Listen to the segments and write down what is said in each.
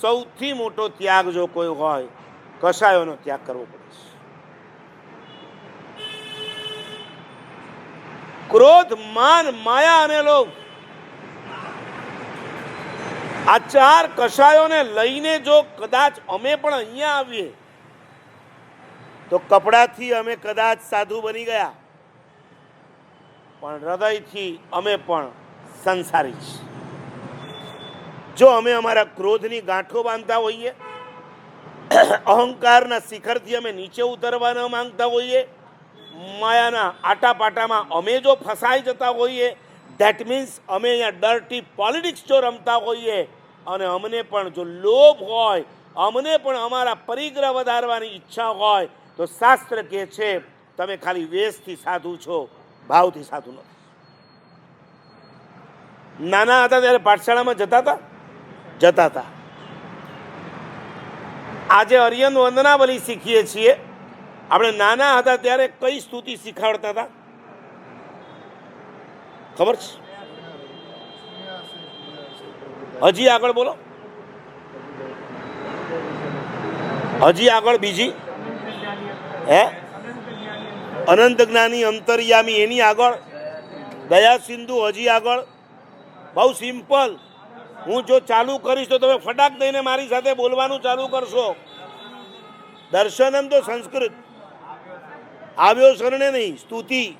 સૌથી મોટો ત્યાગ જો કોઈ હોય, કસાયોનો ત્યાગ કરવો પડે છે. ક્રોધ, માન, માયા અને લોભ. આ ચાર કસાયોને લઈને જો કદાચ અમે પણ અહીંયા આવીએ, તો કપડાથી અમે કદાચ સાધુ બની ગયા, પણ હૃદયથી અમે પણ સંસારી છીએ. જો અમે અમારા ક્રોધની ગાંઠો બાંધતા હોઈએ, અહંકારના શિખરથી અમે નીચે ઉતરવા ન માંગતા હોઈએ, માયાના આટાપાટામાં અમે જો ફસાઈ જતા હોઈએ ધેટ મીન્સ અમે અહીંયા ડર્ટી પોલિટિક્સ જો રમતા હોઈએ, અને અમને પણ જો લોભ હોય, અમને પણ અમારા પરિગ્રહ વધારવાની ઈચ્છા હોય, તો શાસ્ત્ર કહે છે, તમે ખાલી વેશથી સાધુ છો, ભાવથી સાધુ નથી. નાના હતા ત્યારે પાઠશાળામાં જતા હતા? જતા હતા. આજે હરિયન વંદનાવલી શીખીએ છીએ. આપણે નાના હતા ત્યારે કઈ સ્તુતિ શીખવાડતા હતા? ખબર છે? હજી આગળ બોલો. હજી આગળ બીજી. હે? અનંત જ્ઞાની અંતર્યામી એની આગળ. દયા સિંધુ હજી આગળ. બહુ સિમ્પલ. હું જો ચાલુ કરીશ તો તમે ફટાક દઈને મારી સાથે બોલવાનું ચાલુ કરશો. દર્શનમ તો સંસ્કૃત. આવ્યો શરણે નહીં, સ્તુતિ.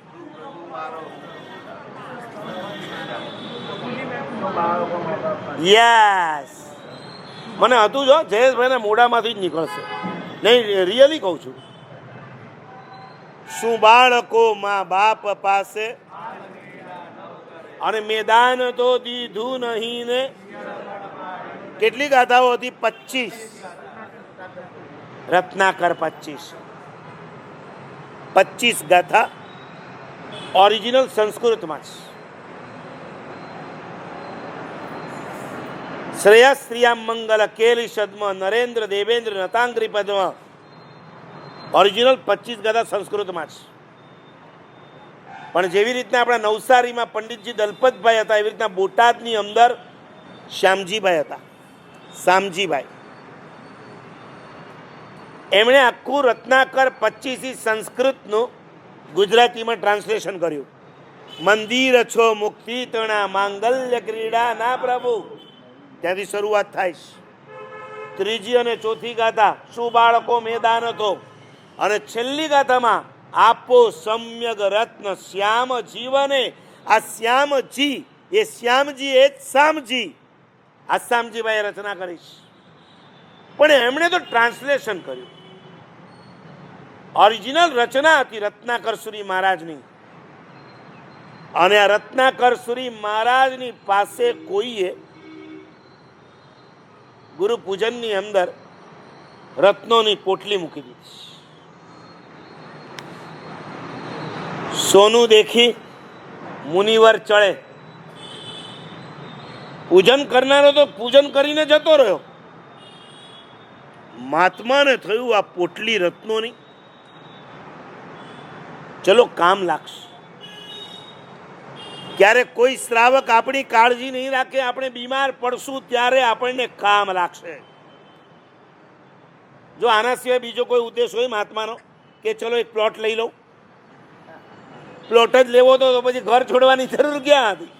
યસ. મને હતું જો, જયેશભાઈના મોઢામાંથી જ નીકળશે. નહીં રિયલી કહું છું. શું બાળકો મા બાપ પાસે? અને મેદાન તો દીધું નહીં ને. કેટલી ગાથાઓ હતી? પચીસ રત્નાકર પચીસ પચીસ ગાથા ઓરિજિનલ સંસ્કૃતમાં છે શ્રેયસ શ્રીયામ મંગલ, કેલી સદમ, નરેન્દ્ર દેવેન્દ્ર, નતાંગ્રી પદ્મ. ઓરિજિનલ પચીસ ગાથા સંસ્કૃતમાં છે પણ જેવી રીતના આપણા નવસારીમાં પંડિતજી દલપતભાઈ હતા, એવી રીતના બોટાદની અંદર શ્યામજીભાઈ હતા. શામજીભાઈ એમણે આખું રત્નાકર પચીસી સંસ્કૃતનું ગુજરાતીમાં ટ્રાન્સલેશન કર્યું. મંદિર છો મુક્તિ તણા માંગલ્ય ક્રીડા ના પ્રભુ. ત્યાંથી શરૂઆત થાય છે. ત્રીજી અને ચોથી ગાથા શું બાળકો મેદાન હતો? અને છેલ્લી ગાથામાં આપો સમ્યગ રત્ન શ્યામ જીવને આ શ્યામજી, એ શ્યામજી એ જ શ્યામજી આ શ્યામજીભાઈએ રચના કરી પણ એમણે તો ટ્રાન્સલેશન કર્યું. ઓરિજિનલ રચના હતી રત્નાકર સુરી મહારાજની. અને આ રત્નાકર સુરી મહારાજની પાસે કોઈએ ગુરુ પૂજનની અંદર રત્નોની પોટલી મૂકી દીધી સોનું દેખી મુનિવર ચડે. પૂજન કરનારો તો પૂજન કરીને જતો રહ્યો. મહાત્માને થયું આ પોટલી રત્નોની. ચલો કામ લાગશે. ક્યારેક કોઈ શ્રાવક આપણી કાળજી નહીં રાખે, આપણે બીમાર પડશું ત્યારે આપણને કામ લાગશે. જો આના સિવાય બીજો કોઈ ઉદ્દેશ હોય મહાત્માનો, કે ચલો એક પ્લોટ લઈ લઉં. પ્લોટ જ લેવો તો પછી ઘર છોડવાની જરૂર ક્યાં હતી?